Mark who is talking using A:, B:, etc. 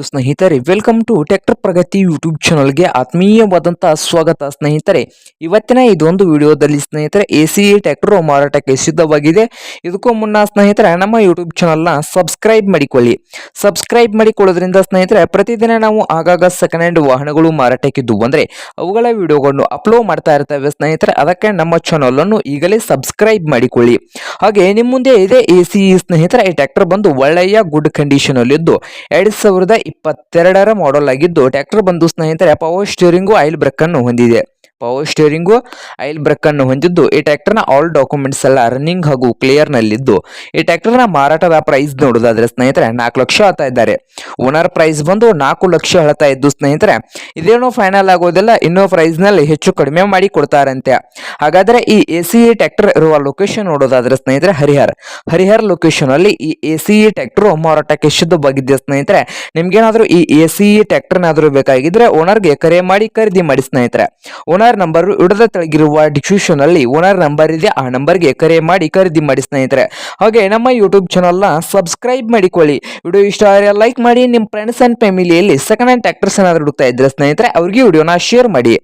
A: ಸ್ನೇಹಿತರೆ welcome to tractor Pragati YouTube ಚಾನಲ್ಗೆ ಆತ್ಮೀಯವಾದಂತಹ ಸ್ವಾಗತ ಸ್ನೇಹಿತರೆ. ಇವತ್ತಿನ ಇದೊಂದು ವಿಡಿಯೋದಲ್ಲಿ ಸ್ನೇಹಿತರೆ ಎ ಸಿ ಟ್ರ್ಯಾಕ್ಟರ್ ಮಾರಾಟಕ್ಕೆ ಸಿದ್ಧವಾಗಿದೆ. ಇದಕ್ಕೂ ಮುನ್ನ ಸ್ನೇಹಿತರೆ, ನಮ್ಮ ಯೂಟ್ಯೂಬ್ ಚಾನಲ್ನ ಸಬ್ಸ್ಕ್ರೈಬ್ ಮಾಡಿಕೊಳ್ಳಿ. ಸಬ್ಸ್ಕ್ರೈಬ್ ಮಾಡಿಕೊಳ್ಳೋದ್ರಿಂದ ಸ್ನೇಹಿತರೆ, ಪ್ರತಿದಿನ ನಾವು ಆಗಾಗ ಸೆಕೆಂಡ್ ಹ್ಯಾಂಡ್ ವಾಹನಗಳು ಮಾರಾಟಕ್ಕಿದ್ದು ಅಂದರೆ ಅವುಗಳ ವಿಡಿಯೋಗಳನ್ನು ಅಪ್ಲೋಡ್ ಮಾಡ್ತಾ ಇರ್ತವೆ ಸ್ನೇಹಿತರೆ. ಅದಕ್ಕೆ ನಮ್ಮ ಚಾನಲನ್ನು ಈಗಲೇ ಸಬ್ಸ್ಕ್ರೈಬ್ ಮಾಡಿಕೊಳ್ಳಿ. ಹಾಗೆ ನಿಮ್ಮ ಮುಂದೆ ಇದೆ ಎ ಸಿ ಸ್ನೇಹಿತರೆ, ಈ ಟ್ಯಾಕ್ಟರ್ ಬಂದು ಒಳ್ಳೆಯ ಗುಡ್ ಕಂಡೀಷನಲ್ಲಿದ್ದು ಎರಡ್ ಸಾವಿರದ ಇಪ್ಪತ್ತೆರಡರ ಮಾಡೆಲ್ ಆಗಿದ್ದು ಟ್ರ್ಯಾಕ್ಟರ್ ಬಂದು ಸ್ನೇಹಿತರೆ ಪವರ್ ಸ್ಟೀರಿಂಗು ಆಯಿಲ್ ಬ್ರೇಕ್ ಅನ್ನು ಹೊಂದಿದೆ. ಪವರ್ ಸ್ಟೇರಿಂಗು ಐಲ್ ಬ್ರೇಕ್ ಅನ್ನು ಹೊಂದಿದ್ದು, ಈ ಟ್ರ್ಯಾಕ್ಟರ್ನ ಆಲ್ ಡಾಕ್ಯುಮೆಂಟ್ಸ್ ಎಲ್ಲ ರನ್ನಿಂಗ್ ಹಾಗೂ ಕ್ಲಿಯರ್ ನಲ್ಲಿದ್ದು. ಈ ಟ್ರ್ಯಾಕ್ಟರ್ನ ಮಾರಾಟದ ಪ್ರೈಸ್ ನೋಡೋದಾದ್ರೆ ಸ್ನೇಹಿತರೆ, ನಾಲ್ಕು ಲಕ್ಷ ಹೇಳ್ತಾ ಇದ್ದಾರೆ. ಓನರ್ ಪ್ರೈಸ್ ಬಂದು ನಾಲ್ಕು ಲಕ್ಷ ಹೇಳ್ತಾ ಇದ್ದು ಸ್ನೇಹಿತರೆ, ಇದೇನು ಫೈನಲ್ ಆಗೋದಿಲ್ಲ, ಇನ್ನೂ ಪ್ರೈಸ್ನಲ್ಲಿ ಹೆಚ್ಚು ಕಡಿಮೆ ಮಾಡಿ ಕೊಡ್ತಾರಂತೆ. ಹಾಗಾದ್ರೆ ಈ ಎ ಸಿ ಟ್ರ್ಯಾಕ್ಟರ್ ಇರುವ ಲೊಕೇಶನ್ ನೋಡೋದಾದ್ರೆ ಸ್ನೇಹಿತರೆ, ಹರಿಹರ್. ಹರಿಹರ್ ಲೊಕೇಶನ್ ಅಲ್ಲಿ ಈ ಎ ಸಿ ಟ್ರ್ಯಾಕ್ಟರ್ ಮಾರಾಟಕ್ಕೆ ಶುದ್ಧವಾಗಿದ್ದೆ ಸ್ನೇಹಿತರೆ? ನಿಮ್ಗೇನಾದರೂ ಈ ಎ ಸಿ ಟ್ರ್ಯಾಕ್ಟರ್ನಾದ್ರೂ ಬೇಕಾಗಿದ್ರೆ ಓನರ್ಗೆ ಕರೆ ಮಾಡಿ ಖರೀದಿ ಮಾಡಿ ಸ್ನೇಹಿತರೆ. ಓನರ್ ನಂಬರ್ ಉಡದ ತೆಳಗಿರುವ ಡಿಸ್ಕ್ರಿಪ್ಷನ್ ಅಲ್ಲಿ ಓನರ್ ನಂಬರ್ ಇದೆ, ಆ ನಂಬರ್ಗೆ ಕರೆ ಮಾಡಿ ಖರೀದಿ ಮಾಡಿ ಸ್ನೇಹಿತರೆ. ಹಾಗೆ ನಮ್ಮ ಯೂಟ್ಯೂಬ್ ಚಾನಲ್ನ ಸಬ್ಸ್ಕ್ರೈಬ್ ಮಾಡಿಕೊಳ್ಳಿ. ವಿಡಿಯೋ ಇಷ್ಟ ಆದರೆ ಲೈಕ್ ಮಾಡಿ, ನಿಮ್ಮ ಫ್ರೆಂಡ್ಸ್ ಅಂಡ್ ಫ್ಯಾಮಿಲಿಯಲ್ಲಿ ಸೆಕೆಂಡ್ ಹ್ಯಾಂಡ್ ಟ್ರ್ಯಾಕ್ಟರ್ಸ್ ಏನಾದ್ರು ಹುಡುಕ್ತಾ ಇದ್ರೆ ಸ್ನೇಹಿತರೆ, ಅವ್ರಿಗೆ ವಿಡಿಯೋನ ಶೇರ್ ಮಾಡಿ.